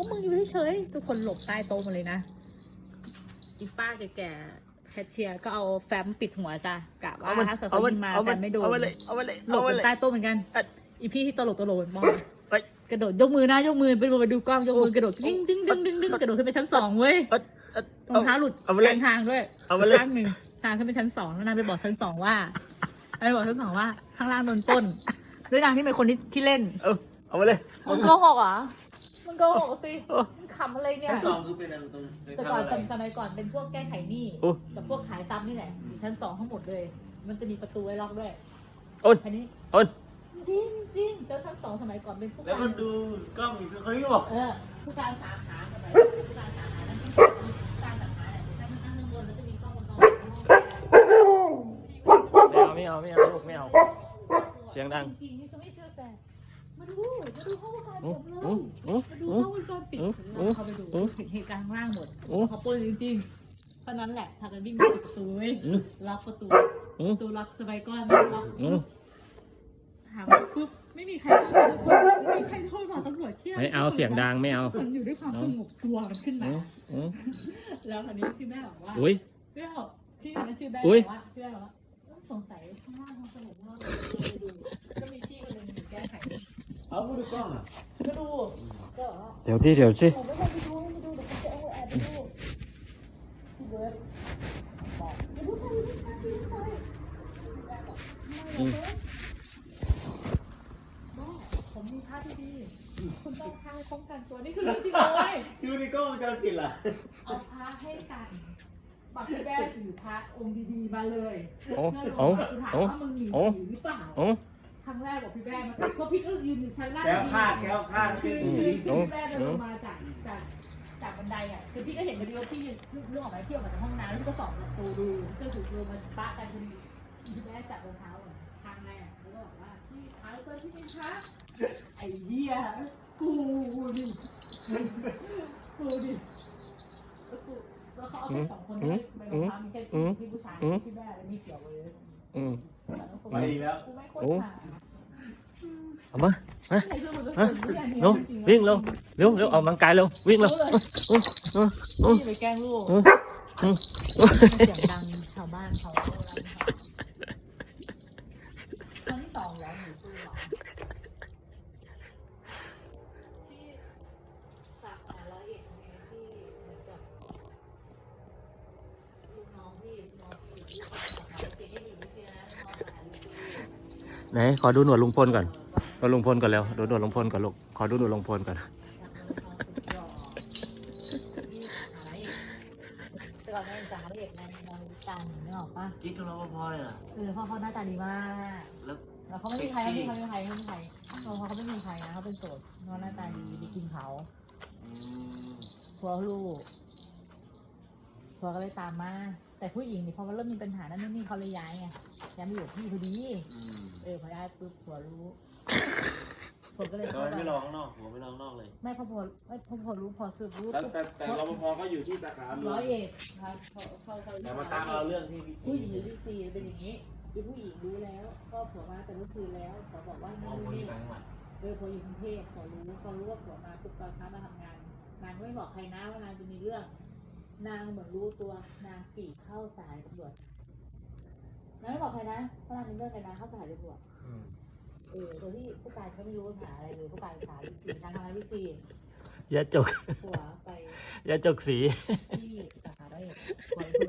วกมึงอยู่เฉยๆทุกคนหลบใต้โต๊ะหมาเลยนะ อีป้าแก่ๆแคชเชียร์ก็เอาแฟ้มปิดหัวจ้ะกะว่าเอามันถ้าเกิดเอาเขามันยิงมาเอาแฟมันนไม่โดนเอามาเลยเอามาเลยหลบเอาอมายู่เลยใต้โต๊ะเหมือนกันเอ้ยอีพี่ที่ตลกตลกมองเอ้ยกระโดดยกมือนะยกมือไปดูไปดูกล้องยกมือกระโดดดึงดึงดึงดึงดึงกระโดดขึ้นไปชั้นสองเว้ยเอ้ยเอ้ยรองเท้าหลุดเอามาเลยกลางทางด้วยเอามาเลยข้างหนึ่งทางขึ้นไปชั้นสองแล้วนางไปบอกชั้นสองว่าไปบอกชั้นสองว่า ข้างล่างโดนปล้นด้วยนางที่เป็นคนที่ที่เล่น เอาเอามาเลยมึงโกหกเหรอมึง โกหกสิโอ้มึงขำอะไรเนี่ย ชั้นสองคือเป็นอะไรตรงแต่ก่อนสมัยก่อนเป็นพวกแก้ไขหนี้โอ้ กับพวกขายซ้ำนี่แหละอยู่ชั้นสองทั้งหมดเลย มันจะมีประตูไว้ล็อกด้วยโอนอันนี้โอนจริงจริงแล้วชั้นสองสมัยก่อนเป็นผู้แล้วการมันดูกล้องอีกเขาเรียกว่าเออผู้การสาขาสมัยก่อนผู้การสาขานั้นผู้การสาขาเนี่ยถ้ามันนั่งข้างบนแล้วจะมีกล้องวงจรปิดในห้องไม่เอาไม่เอาไม่เอาลูกไม่เอา เสียงดังจริงๆนี่จะไม่เชื่อแต่ มาดู มาดูห้องวงจรอู้ปิดเลอู้ยอู้มาดูอู้ห้องวงจรปิดอู้เราเข้าไปดูอู้เห็นเหตุการณ์ข้างล่างหมดอู้เขาปล้นจริงๆเท่านั้นแหละพากันวิ่งไปปิดประตูเว้ยอู้ล็อกประตูอู้ประตูล็อกสบายก้อนไม่ล็อกอู้ถามว่าปุ๊บไม่มีใครโทษทุกคนไม่มีใครโทษหรอกตำรวจเชื่อไม่เอาเสียงดังไม่เอามันอยู่ด้วยความสงบตัวกันขึ้นมาอู้อู้แล้วคราวนี้พี่แม่บอกว่าอุ้ยพี่แม่บอกพี่คนนั้นชื่อแม่อุ๊ยบอกว่าพี่แม่บอกว่าเอ้าสงสัยข้างล่างมันสงบมากเลยไปดูก็มีพี่คนหนึงอยู่แก้ไข เอาผู้ดูกล้องอะก็ดูก็บอกว่าเดี๋ยวที่เดี๋ยวสิผมไม่ได้ไปดูไม่ไปดูเดี๋ยวผมจะเอาแอบไปดูพี่เบิร์ดบอกไปดูใครดูใครดูใครแม่บอกไม่หรอกเบิร์ดแม่ผมมีท่าที่ดีคุณต้องพาป้องกันตัวนี่คือเรื่องจริงเลยดูในกล้องวงจรปิดล่ะเอาพระให้กันบักพี่แม่ถือพระองค์ดีๆมาเลยโอ้เพื่อโอ้ถามโอ้ว่ามึงหนีโอ้ผีหรือเปล่าโอ้ค รั้งแรกบอกพี่แม่มาเพราะพี่ก็ยืนอยู่ชั้นล่างแก้วคาดแก้วคาดคืคืออคือคือพี่แม่เดินลงมาจากจากจากบันไดอะคือพี่ก็เห็นพอดีว่าพี่ยืนเรื่องออกมาเที่ยวมาจากห้องน้ำแล้วพี่ก็ส่องประตูดูก็ถือคือมันปะกันจนพี่แม่จับรองเท้าอะทางแรกแล้วก็บอกว่าพี่เท้าเปิ้ลพี่เป็นคะไอ้เหี้ยกูดิกูดิแล้วกูแล้วเขาเอาไปสองคนได้ไปรองเท้ามีแค่พี่ผู้ชายพี่แม่เลยไม่เกี่ยวเลยอืม ไปอีกแล้วกูไม่ควรถามเอามาใครจะมาเป็นคนที่อันนี้เร็วจริๆวิ่งเร็วเร็วเร็วออกกำลังกายเร็ววิ่งเร็วรู้เลยพี่ไปแกล้งลูกอืมอืมเสียงดังชาวบ้านเขาอะไรครั้งที่สองแล้วหนูคือหรอที่สาขาร้อยเอ็ดเนี่ยที่เหมือนกับลูกน้องพี่ลูกน้องพี่ที่สาขาเก่งไม่ดีไม่เชื่อนะน้องสาขาลูกพี่ ไหนขอดูหนวดลุงพลก่อนหนวดลุงพลก่อนเร็วดูหนวดลุงพลก่อนลูกขอดูหนวดลุงพลก่อนแต่ก่อนแม่จะหาเอกในนอนกันนึกออกปะกิ๊กกับรปภเลยล่ะคือพ่อเขาหน้าตาดีมากแล้วแล้วเขาไม่มีใครเขาไม่มีใครเขาไม่มีใครเขาเขาไม่มีใครนะเขาเป็นโสดเขาหน้าตาดีดีกินเขาอืมผัวลูกผัวก็เลยตามมา แต่ผู้หญิงนี่พอเขาเริ่มมีปัญหานั่นนี่เขาเลยย้ายไงย้ายมาอยู่กับพี่พอดีอืมเออพอย้ายปุ๊บผัวรู้ผัวก็เลยแต่เข้าก็ไปไม่รอข้างนอกหัวไม่รอข้างนอกเลย ไม่พอผัวไม่พอผัวรู้พอสืบรู้แต่ปุ๊บแต่แต่รปภก็อยู่ที่สาขาเมืร้อองยเอ็ดครับเขาเขาเขาแต่มาตามเอาเรื่องที่พี่ผู้หญิงหรือที่สี่เป็นอย่างนี้คือผู้หญิงรู้แล้ว ก็ผัวมาแต่เมื่อคืนแล้วเขาบอกว่ามนี่องคนนี่ที่ ต่างจังหวัดเออผัวอยู่กรุงเทพเขารู้เขารู้ว่าผัวมาปุ๊บตอนเช้ามาทำงานนางก็ไม่บอกใครนะว่านางจะมีเรื่อง นางเหมือนรู้ตัวนางปีก เข้าสายตำรวจนางไม่บอกใครนะว่านางมีเรื่องกับนางเข้าสายตำรวจอืมเออโดยที่ผู้การเขาไม่รู้ปัญหาอะไรเลยผู้การสายวิซีนางทำอะไรวิซียาจกผัวไปยาจกสี ที่สาขาร้อยเอ็ดผัวไปคุยกับ